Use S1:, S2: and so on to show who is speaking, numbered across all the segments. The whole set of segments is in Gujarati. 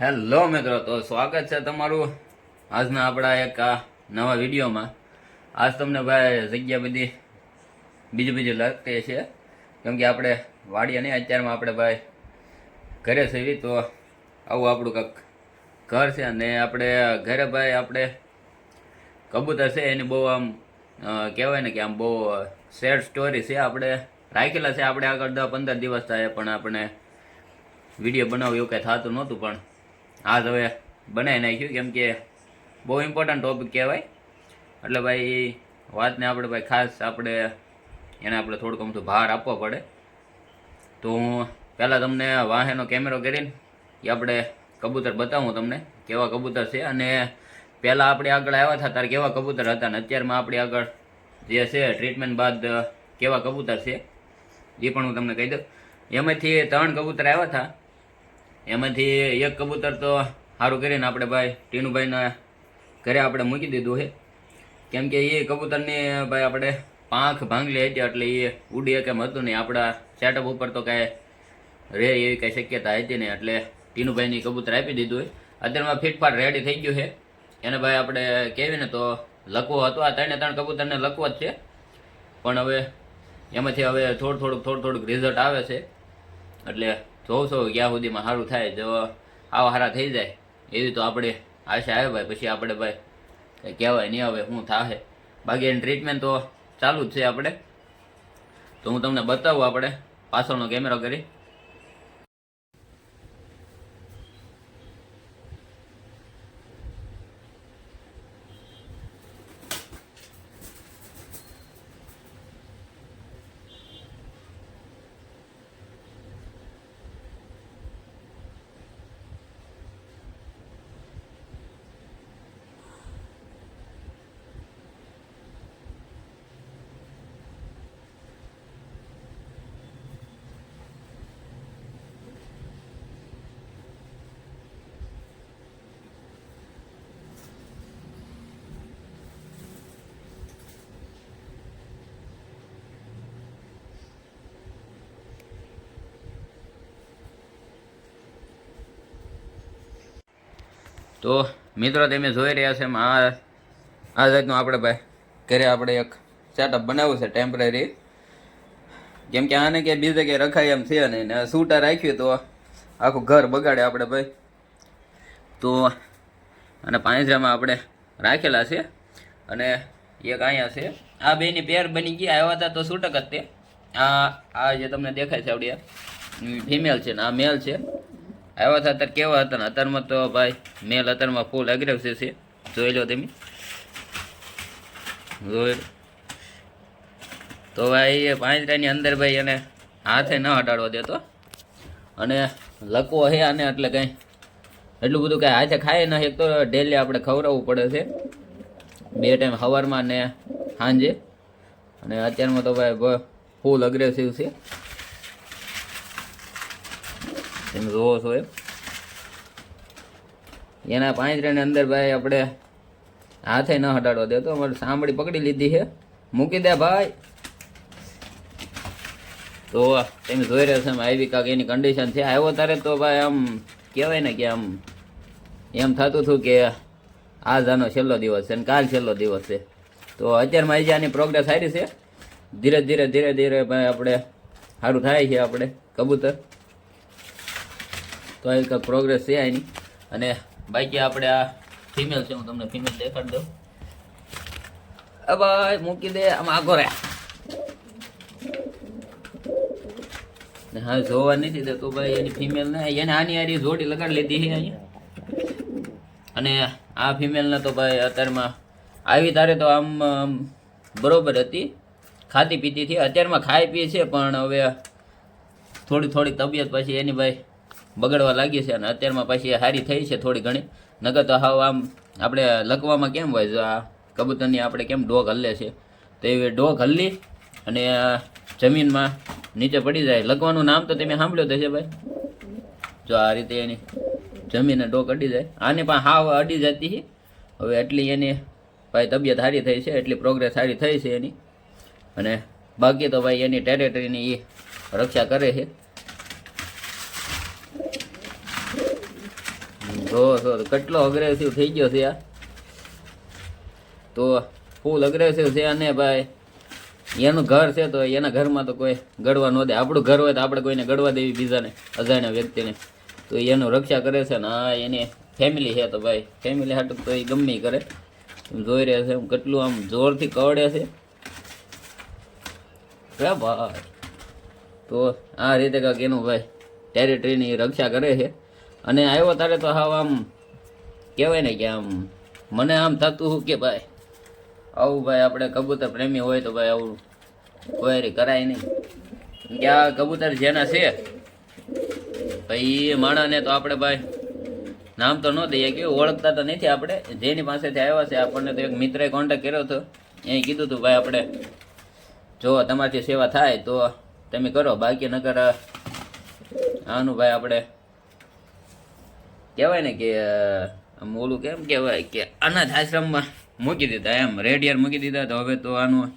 S1: હેલો મિત્રો, તો સ્વાગત છે તમારું આજના આપણા એક આ નવા વિડીયોમાં. આજ તમને ભાઈ જગ્યા બધી બીજી બીજી લાગતી છે કેમ કે આપણે વાડીએ નહીં, અત્યારમાં આપણે ભાઈ ઘરે સેવી તો આવું આપણું કંઈક ઘર છે અને આપણે ઘરે ભાઈ આપણે કબૂતર છે, એની બહુ આમ કહેવાય ને કે આમ બહુ સેડ સ્ટોરી છે. આપણે રાખેલા છે, આપણે આગળ દસ પંદર દિવસ થાય, પણ આપણે વીડિયો બનાવ્યો એવું કંઈ થતું નહોતું, પણ આજ હવે બનાવી નાખ્યું. કેમ કે બહુ ઇમ્પોર્ટન્ટ ટોપિક કહેવાય. એટલે ભાઈ, વાતને આપણે ભાઈ ખાસ આપણે એને આપણે થોડુંક અમથું ભાર આપવો પડે. તો હું પહેલાં તમને વાહેનો કેમેરો કરીને એ આપણે કબૂતર બતાવું તમને, કેવા કબૂતર છે. અને પહેલાં આપણે આગળ આવ્યા હતા ત્યારે કેવા કબૂતર હતા ને અત્યારમાં આપણી આગળ જે છે ટ્રીટમેન્ટ બાદ કેવા કબૂતર છે, એ પણ હું તમને કહી દઉં. એમાંથી ત્રણ કબૂતર આવ્યા હતા. એમાંથી એક કબૂતર તો સારું કરીને આપણે ભાઈ ટીનુભાઈના ઘરે આપણે મૂકી દીધું છે. કેમ કે એ કબૂતરની ભાઈ આપણે પાંખ ભાંગલી હતી, એટલે એ ઉડી કેમ હતું નહીં આપણા સેટઅપ ઉપર તો કાંઈ રહે એવી કાંઈ શક્યતા હતી નહીં, એટલે ટીનુભાઈની કબૂતર આપી દીધું હોય અત્યારમાં ફિટફાટ રેડી થઈ ગયું છે. એને ભાઈ આપણે કહેવી ને તો લકવો હતો, આ ત્રણે ત્રણ કબૂતરને લકવો જ છે. પણ હવે એમાંથી હવે થોડું થોડુંક થોડું થોડુંક રિઝલ્ટ આવે છે. એટલે જોઉં ક્યાં સુધીમાં સારું થાય જો આવા સારા થઈ જાય. એવી તો આપણે આશા આવે ભાઈ. પછી આપણે ભાઈ કંઈ કહેવાય નહીં આવે શું થાશે બાકી એની ટ્રીટમેન્ટ તો ચાલુ જ છે આપણે. તો હું તમને બતાવું આપણે પાછળનો કેમેરો કરી. તો મિત્રો, તમે જોઈ રહ્યા છે આ આ જાતનું આપણે ભાઈ ઘરે આપણે એક સેટઅપ બનાવ્યું છે ટેમ્પરરી કેમ કે આને કે બીજે કે રખાય એમ છે ને સૂટા રાખ્યું તો આખું ઘર બગાડે આપણે ભાઈ. તો અને પાંજરામાં આપણે રાખેલા છે અને એક અહીંયા છે. આ બેની પેર બની ગયા આવ્યા હતા તો છૂટક જ તે. આ આ જે તમને દેખાય છે આવડી ફિમેલ છે ને, આ મેલ છે. આવ્યા હતા, અત્યારે કેવા હતા અત્યારમાં તો ભાઈ, મેલ અત્યારમાં ફૂલ એગ્રેસિવ છે. જોઈ લો તમે. જોઈ તો ભાઈ, એ પાંજરાની અંદર ભાઈ એને હાથે ન હટાડવા દેતો. અને લકવો હે આને, એટલે કંઈ એટલું બધું કાંઈ હાથે ખાય ન એક તો ડેલી આપણે ખવડાવવું પડે છે. બે ટાઈમ સવારમાં ને સાંજે. અને અત્યારમાં તો ભાઈ ફૂલ અગ્રેસિવ છે. તમે જોવો છો એમ. એના પાંજરાની અંદર ભાઈ આપણે હાથે ન હટાડવા દેતો અમારે સાંભળી પકડી લીધી છે. મૂકી દે ભાઈ. તો તમે જોઈ રહ્યા છો આવી કાંક એની કન્ડિશન છે. આવ્યો ત્યારે તો ભાઈ આમ કહેવાય ને કે આમ એમ થતું હતું કે આજ આનો છેલ્લો દિવસ છે અને કાલ છેલ્લો દિવસ છે. તો અત્યારમાં આજે આની પ્રોગ્રેસ સારી છે. ધીરે ધીરે ધીરે ધીરે ભાઈ આપણે સારું થાય છે આપણે કબૂતર. તો એક પ્રોગ્રેસ છે એની અને બાકી આપણે આ ફિમેલ છે, હું તમને ફિમેલ દેખાડી દઉં. અ ભાઈ મૂકી દે, આમ આગો રે ને હા, જોવા નથી દેતો ભાઈ, એની ફિમેલ ને. એને આની આરી જોડી લગાડી લીધી છે અહીંયા. અને આ ફિમેલને તો ભાઈ અત્યારમાં આવી તારે તો આમ બરોબર હતી. ખાતી પીતી હતી. અત્યારમાં ખાઈ પીએ છે, પણ હવે થોડી થોડી તબિયત પછી એની ભાઈ બગડવા લાગી છે અને અત્યારમાં પછી સારી થઈ છે થોડી ઘણી. નગર તો હાવ આમ આપણે લખવામાં કેમ હોય? આ કબૂતરની આપણે કેમ ડોગ હલ્લે છે? તો એવી ડોગ હલ્લી અને જમીનમાં નીચે પડી જાય. લખવાનું નામ તો તમે સાંભળ્યો થશે ભાઈ. જો આ રીતે એની જમીને ડોક અડી જાય. આને પણ હાવ અડી જતી હવે એટલી એની ભાઈ તબિયત સારી થઈ છે, એટલી પ્રોગ્રેસ સારી થઈ છે એની. અને બાકી તો ભાઈ એની ટેરેટરીની એ રક્ષા કરે છે. જો જો કેટલો અગ્રેસિવ થઈ ગયો છે આ. તો ફૂલ અગ્રેસિવ છે અને ભાઈ. એનું ઘર છે તો એના ઘરમાં તો કોઈ ગળવા ન દે. આપણું ઘર હોય તો આપણે કોઈને ગળવા દેવી બીજાને, અજાણ્યા વ્યક્તિને. તો એનું રક્ષા કરે છે ને આ એની ફેમિલી છે તો ભાઈ. ફેમિલી હાટું તો એ ગમે કરે. જોઈ રહ્યા છે કેટલું આમ જોરથી કવડે છે. હે ભાઈ તો આ રીતે કાંક એનું ભાઈ ટેરિટરીની રક્ષા કરે છે. અને આવ્યો તારે તો હાવ આમ, કહેવાય ને કે આમ, મને આમ થતું હું કે ભાઈ? આવું ભાઈ, આપણે કબૂતર પ્રેમી હોય તો ભાઈ આવું કોયરી કરાય નહીં. કે આ કબૂતર જેના છે, ભાઈ એ માણસને તો આપણે ભાઈ નામ તો ન દઈએ કે ઓળખતા તો નથી આપણે. જેની પાસેથી આવ્યા છે, આપણને તો એક મિત્રએ કોન્ટેક કર્યો હતો. એ કીધું હતું ભાઈ આપણે, જો તમારી સેવા થાય તો તમે કરો, બાકી નકર આનું ભાઈ આપણે કહેવાય ને કે આમ ઓલું કેમ કહેવાય કે અનાથ આશ્રમમાં મૂકી દીધા, એમ રેડિયર મૂકી દીધા, તો હવે તો આનું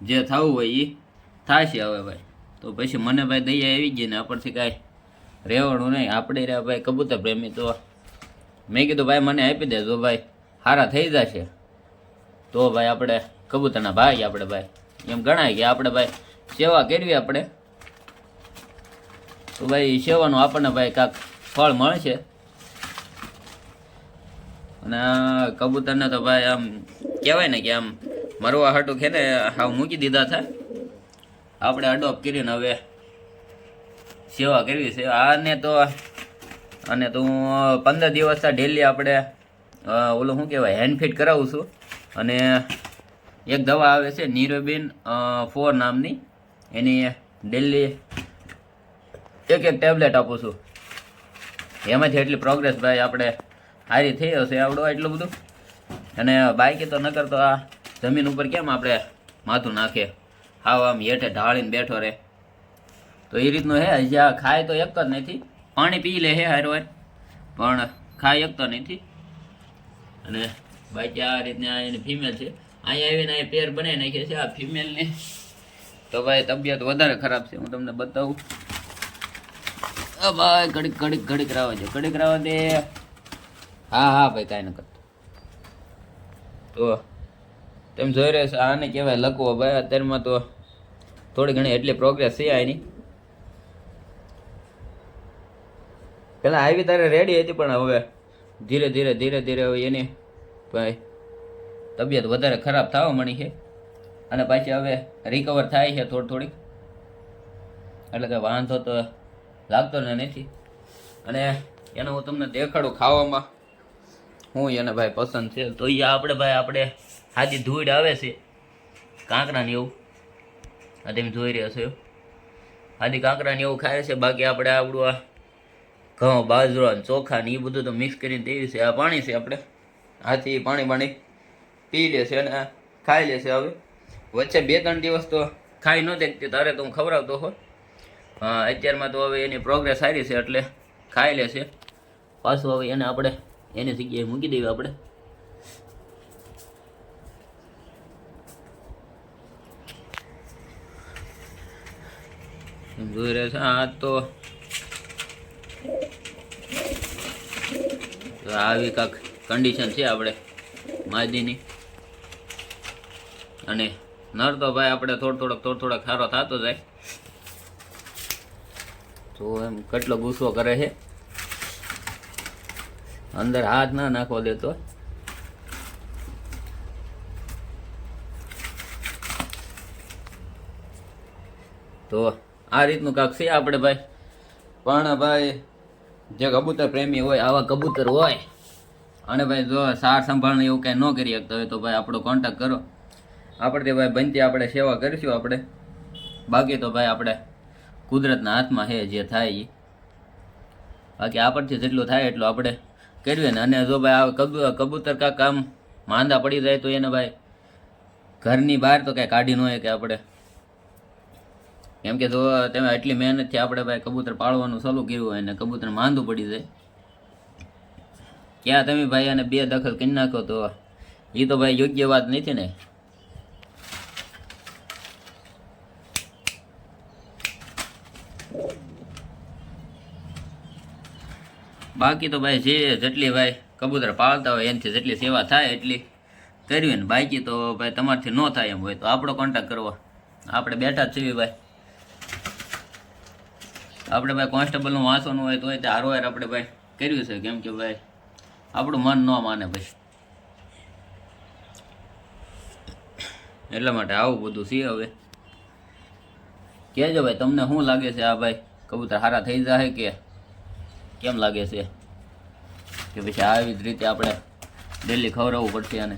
S1: જે થવું હોય એ થશે હવે ભાઈ. તો પછી મને ભાઈ દયા આવી ગઈ ને આપણથી કાંઈ રહેવાનું નહીં. આપણે રહ્યા ભાઈ કબૂતર પ્રેમી તો મેં કીધું ભાઈ મને આપી દેજો ભાઈ સારા થઈ જશે. તો ભાઈ આપણે કબૂતરના ભાઈ આપણે ભાઈ. એમ ગણાય કે આપણે ભાઈ સેવા કરવી આપણે. તો ભાઈ સેવાનું આપણને ભાઈ કાંક ફળ મળશે. અને કબૂતરને તો ભાઈ આમ કહેવાય ને કે આમ મરવા હાટું છે ને, હાવ મૂકી દીધા થાય આપણે અડોપ કરીને હવે સેવા કરવી છે. આને તો અને તો હું પંદર દિવસ ડેલી આપણે ઓલું શું કહેવાય હેન્ડ ફીટ કરાવું છું. અને એક દવા આવે છે નીરોબિન ફોર નામની. એની ડેલી એક એક ટેબ્લેટ આપું છું. એમાંથી એટલી પ્રોગ્રેસ ભાઈ આપણે સારી થઈ હશે આવડો એટલું બધું. અને બાઈકે તો ન કરતો આ જમીન ઉપર કેમ આપણે માથું નાખે? હાવ આમ હેઠે ઢાળીને બેઠો રહે. તો એ રીતનું હે જ્યાં ખાય તો એક જ નથી. પાણી પી લે હે હારો પણ ખાય એક તો નથી. અને બાઈક આ રીતના એની ફિમેલ છે. અહીંયા આવીને અહીંયા પેર બનાવી નાખે છે આ ફિમેલની તો ભાઈ તબિયત વધારે ખરાબ છે, હું તમને બતાવું. ભાઈ ઘડીક ઘડીક ઘડીક રાવા દે ઘડીક રાવા દે હા હા, ભાઈ, કાંઈ ન કરતો. તો તેમ જોઈ રહ્યા છો, આને કહેવાય લખવો, ભાઈ, અત્યારમાં તો થોડી ઘણી એટલી પ્રોગ્રેસ છે એની પહેલાં આવી તારે રેડી હતી, પણ હવે ધીરે ધીરે ધીરે ધીરે હવે એની ભાઈ તબિયત વધારે ખરાબ થવા મળી છે. અને પાછી હવે રિકવર થાય છે થોડી, થોડીક. એટલે કે વાંધો તો લાગતો ને નથી. અને એનો હું તમને દેખાડું ખાવામાં. હું એને ભાઈ પસંદ છે. તો એ આપણે ભાઈ, આપણે હાજી ધૂળ આવે છે. કાંકરાને એવું. આ તમે જોઈ રહ્યા છો. હાજી કાંકરાને એવું ખાય છે. બાકી આપણે આપણું આ ઘઉં, બાજરો ચોખા ને એ બધું તો મિક્સ કરીને દેવી છે. આ પાણી છે આપણે. હાથી પાણી પાણી પી લે છે અને ખાઈ લે છે હવે. વચ્ચે બે ત્રણ દિવસ તો ખાઈ ન દેખતી તારે તો હું ખવડાવતો હો, અત્યારમાં તો હવે એની પ્રોગ્રેસ સારી છે એટલે ખાઈ લે છે. પાછું હવે એને આપણે એની જગ્યાએ મૂકી દેવી આપણે. જોઈ રહ્યા છે. આ તો આવી કાંક કન્ડિશન છે આપણે માદીની અને નર તો ભાઈ આપણે થોડો થોડોક થોડો થોડોક સારો થતો જાય. તો એમ કેટલો ગુસ્સો કરે છે. અંદર હાથ ના નાખવા દેતો તો. આ રીતનું કાંક છે આપણે ભાઈ. પણ ભાઈ, જે કબૂતર પ્રેમી હોય, આવા કબૂતર હોય, અને ભાઈ જો સાર સંભાળને એવું કાંઈ ન કરી શકતા હોય તો ભાઈ આપણો કોન્ટેક્ટ કરો. આપણે તે ભાઈ બનતી આપણે સેવા કરીશું આપણે. બાકી તો ભાઈ આપણે કુદરતના હાથમાં છે, જે થાય એ બાકી આપણથી જેટલું થાય એટલું આપણે કરવી ને અને જો ભાઈ આ કબૂ, કબૂતર કા કામ માંદા પડી જાય તો એને ભાઈ ઘરની બહાર તો કાંઈ કાઢી ન હોય કે આપણે. કેમ કે જો તમે એટલી મહેનતથી આપણે ભાઈ કબૂતર પાળવાનું ચાલુ કર્યું હોય ને કબૂતર માંદું પડી જાય. ક્યાં તમે ભાઈ આને બે દખલ કરી નાખો તો એ તો ભાઈ યોગ્ય વાત નથી ને. બાકી તો ભાઈ જે જેટલી ભાઈ કબૂતર પાળતા હોય, એનાથી જેટલી સેવા થાય એટલી કરવી ને બાકી તો ભાઈ તમારથી ન થાય એમ હોય તો આપણો કોન્ટેક્ટ કરવો. આપણે બેઠા જ છીએ ભાઈ. આપણે ભાઈ કોન્સ્ટેબલનું વાંચવાનું હોય તો તે હારો આપણે ભાઈ કર્યું છે કેમ કે ભાઈ આપણું મન ન માને ભાઈ. એટલા માટે આવું બધું છે હવે. કહેજો ભાઈ, તમને શું લાગે છે આ ભાઈ? કબૂતર સારા થઈ જાય કે કેમ લાગે છે? કે પછી આવી જ રીતે આપણે ડેલી ખવડાવવું પડશે અને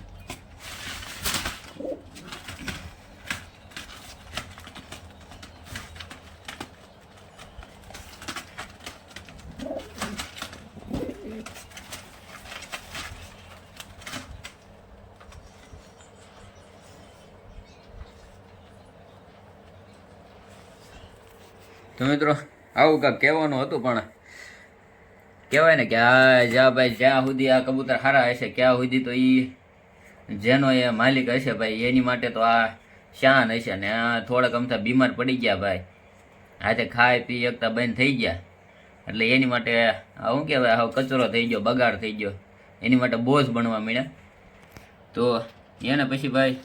S1: તો મિત્રો, આવું કાંઈક કહેવાનું હતું પણ કહેવાય ને કે આ જ્યાં ભાઈ જ્યાં સુધી આ કબૂતર સારા હશે, ક્યાં સુધી તો એ જેનો એ માલિક હશે ભાઈ, એની માટે તો આ શાન હશે ને આ થોડાક અમથા બીમાર પડી ગયા ભાઈ. આજે ખાય, પી, એકતા બંધ થઈ ગયા. એટલે એની માટે શું કહેવાય હવે કચરો થઈ ગયો, બગાડ થઈ ગયો. એની માટે બોઝ બનવા મળ્યા. તો એને પછી ભાઈ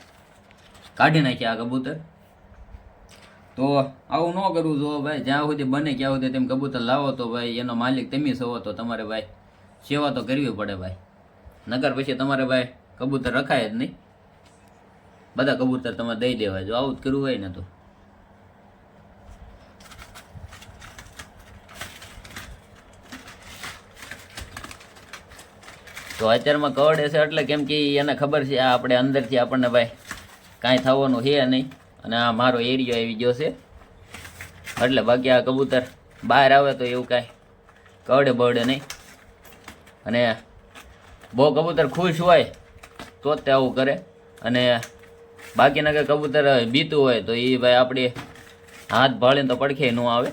S1: કાઢી નાખ્યા આ કબૂતર. તો આવું ન કરવું જો ભાઈ, જ્યાં સુધી બને ક્યાં સુધી તેમ કબૂતર લાવો તો ભાઈ, એનો માલિક તમે છો તો તમારે ભાઈ સેવા તો કરવી પડે ભાઈ. નગર પછી તમારે ભાઈ કબૂતર રખાય જ નહીં. બધા કબૂતર તમારે દઈ દેવાય જો આવું જ કરવું હોય ને તો. તો અત્યારમાં કવડે છે એટલે કેમ કે એને ખબર છે, આ આપણે અંદરથી આપણને ભાઈ કાંઈ થવાનું છે નહીં. અને આ મારો એરિયો આવી ગયો છે. એટલે બાકી આ કબૂતર બહાર આવે તો એવું કાંઈ કવડે બવડે નહીં. અને બહુ કબૂતર ખુશ હોય તો જ તે આવું કરે. અને બાકીના કે કબૂતર બીતું હોય તો એ ભાઈ આપણે હાથ ભાળીને તો પડખે ન આવે.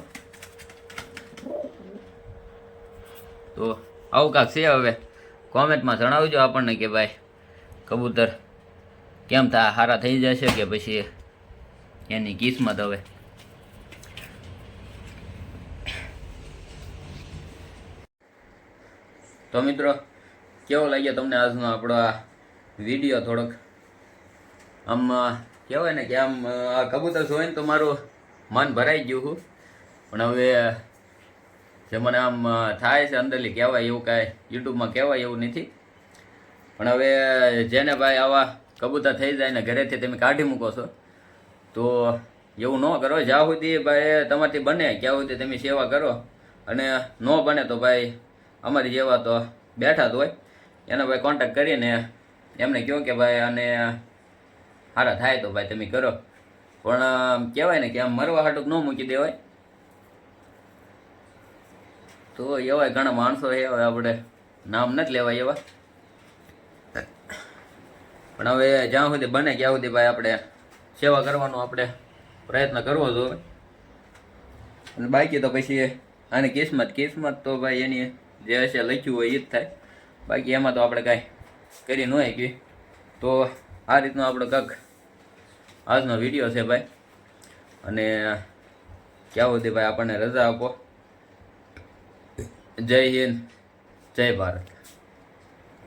S1: તો આવું કાંક છે હવે. કોમેન્ટમાં જણાવજો આપણને કે ભાઈ કબૂતર કેમ થાય સારા થઈ જશે કે પછી એની કિસ્મત હવે. તો મિત્રો, કેવો લાગ્યો તમને આજનો આપણો આ વીડિયો થોડોક? આમ કહેવાય ને કે આમ આ કબૂતર જોઈને તો મારું મન ભરાઈ ગયું હું. પણ હવે, જે મને આમ થાય છે અંદરલી કહેવાય એવું કાંઈ યુટ્યુબમાં કહેવાય એવું નથી. પણ હવે, જેને ભાઈ આવા કબૂતર થઈ જાય ને ઘરેથી તમે કાઢી મૂકો છો તો એવું ન કરો, જ્યાં સુધી ભાઈ તમારથી બને ક્યાં સુધી તમે સેવા કરો. અને ન બને તો ભાઈ અમારી જેવા તો બેઠા જ હોય. એનો ભાઈ કોન્ટેક્ટ કરીને એમને કહો કે ભાઈ અને સારા થાય તો ભાઈ તમે કરો. પણ કહેવાય ને કે આમ મરવા હાટુક ન મૂકી દેવાય. તો એવા ઘણા માણસો છે, હવે આપણે નામ નથી લેવાય એવા. પણ હવે જ્યાં સુધી બને, ત્યાં સુધી ભાઈ આપણે સેવા કરવાનો આપણે પ્રયત્ન કરવો જોઈએ અને બાકી તો પછી આની કિસ્મત કિસ્મત તો ભાઈ એની જે હશે લખ્યું હોય એ જ થાય. બાકી એમાં તો આપણે કાંઈ કરી ન શકીએ. તો આ રીતનો આપણો કંઈક આજનો વીડિયો છે ભાઈ. અને ક્યાં સુધી ભાઈ આપણને રજા આપો. જય હિન્દ, જય ભારત.